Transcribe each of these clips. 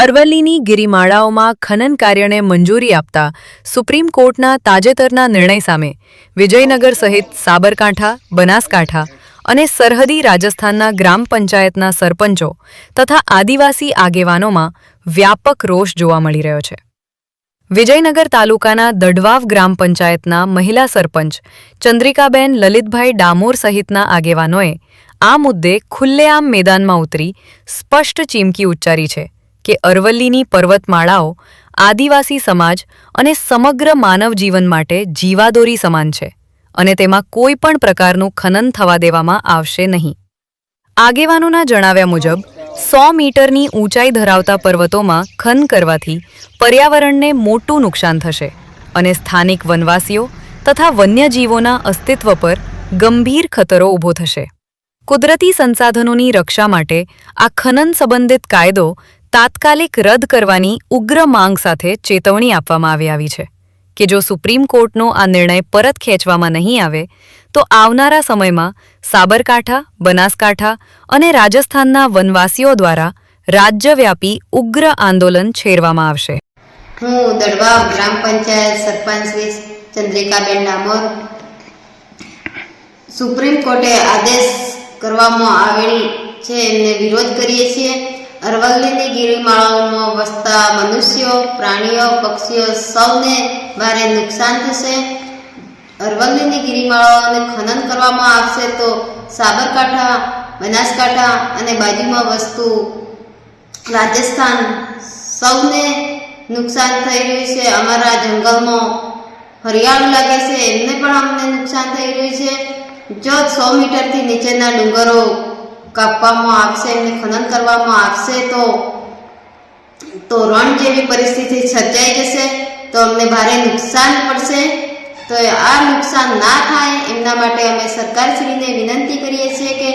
અરવલ્લીની ગિરિમાળાઓમાં ખનન કાર્યને મંજૂરી આપતા સુપ્રીમ કોર્ટના તાજેતરના નિર્ણય સામે વિજયનગર સહિત સાબરકાંઠા, બનાસકાંઠા અને સરહદી રાજસ્થાનના ગ્રામ પંચાયતના સરપંચો તથા આદિવાસી આગેવાનોમાં વ્યાપક રોષ જોવા મળી રહ્યો છે. વિજયનગર તાલુકાના દડવાવ ગ્રામ પંચાયતના મહિલા સરપંચ ચંદ્રિકાબેન લલિતભાઈ ડામોર સહિતના આગેવાનોએ આ મુદ્દે ખુલ્લેઆમ મેદાનમાં ઉતરી સ્પષ્ટ ચીમકી ઉચ્ચારી છે. કે અરવલ્લીની પર્વતમાળાઓ આદિવાસી સમાજ અને સમગ્ર માનવ જીવન માટે જીવાદોરી સમાન છે અને તેમાં કોઈ પણ પ્રકારનું ખનન થવા દેવામાં આવશે નહીં. આગેવાનોના જણાવ્યા મુજબ, સો મીટરની ઊંચાઈ ધરાવતા પર્વતોમાં ખન કરવાથી પર્યાવરણને મોટું નુકસાન થશે અને સ્થાનિક વનવાસીઓ તથા વન્યજીવોના અસ્તિત્વ પર ગંભીર ખતરો ઊભો થશે. કુદરતી સંસાધનોની રક્ષા માટે આ ખનન સંબંધિત કાયદો તાત્કાલિક રદ કરવાની ઉગ્ર માંગ સાથે ચેતવણી આપવામાં આવી આવી છે કે જો સુપ્રીમ કોર્ટનો આ નિર્ણય પરત ખેંચવામાં નહીં આવે, તો આવનારા સમયમાં સાબરકાંઠા, બનાસકાંઠા અને રાજસ્થાનના વનવાસીઓ દ્વારા રાજ્યવ્યાપી ઉગ્ર આંદોલન છેડવામાં આવશે. હું દડવાવ ગ્રામ પંચાયત સરપંચ ચંદ્રિકાબેન ડામોર. સુપ્રીમ કોર્ટે આદેશ કરવામાં આવેલ છે એમને વિરોધ કરીએ છીએ. અરવલ્લીની ગિરિમાળાઓમાં વસતા મનુષ્યો, પ્રાણીઓ, પક્ષીઓ સૌને ભારે નુકસાન થશે. અરવલ્લીની ગિરિમાળાઓને ખનન કરવામાં આવશે તો સાબરકાંઠા, બનાસકાંઠા અને બાજુમાં વસતું રાજસ્થાન સૌને નુકસાન થઈ રહ્યું છે. અમારા જંગલમાં હરિયાળું લાગે છે. એમને પણ અમને નુકસાન થઈ રહ્યું છે. જો સો મીટરથી નીચેના ડુંગરો કાપવામાં આવશે એમને ખનન કરવામાં આવશે તો તો રણ જેવી પરિસ્થિતિ સર્જાઈ જશે, તો અમને ભારે નુકસાન પડશે. તો આ નુકસાન ના થાય, એમના માટે અમે સરકારશ્રીને વિનંતી કરીએ છીએ કે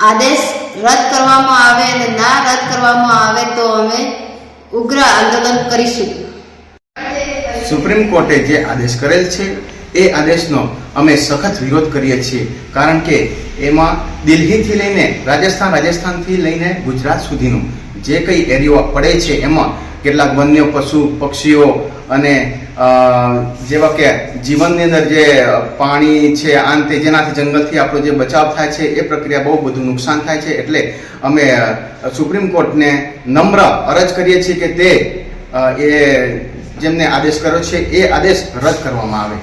આદેશ રદ કરવામાં આવે અને ના રદ કરવામાં આવે તો અમે ઉગ્ર આંદોલન કરીશું. સુપ્રીમ કોર્ટે જે આદેશ કરેલ છે એ આદેશનો અમે સખત વિરોધ કરીએ છીએ. કારણ કે એમાં દિલ્હીથી લઈને રાજસ્થાન, રાજસ્થાનથી લઈને ગુજરાત સુધીનું જે કંઈ એરિયો પડે છે, એમાં કેટલાક વન્ય પશુ, પક્ષીઓ અને જેવા કે જીવનની અંદર જે પાણી છે આન તે જેનાથી જંગલથી આપણો જે બચાવ થાય છે, એ પ્રક્રિયા બહુ બધું નુકસાન થાય છે. એટલે અમે સુપ્રીમ કોર્ટને નમ્ર અરજ કરીએ છીએ કે તે એ જેમને આદેશ કર્યો છે, એ આદેશ રદ કરવામાં આવે.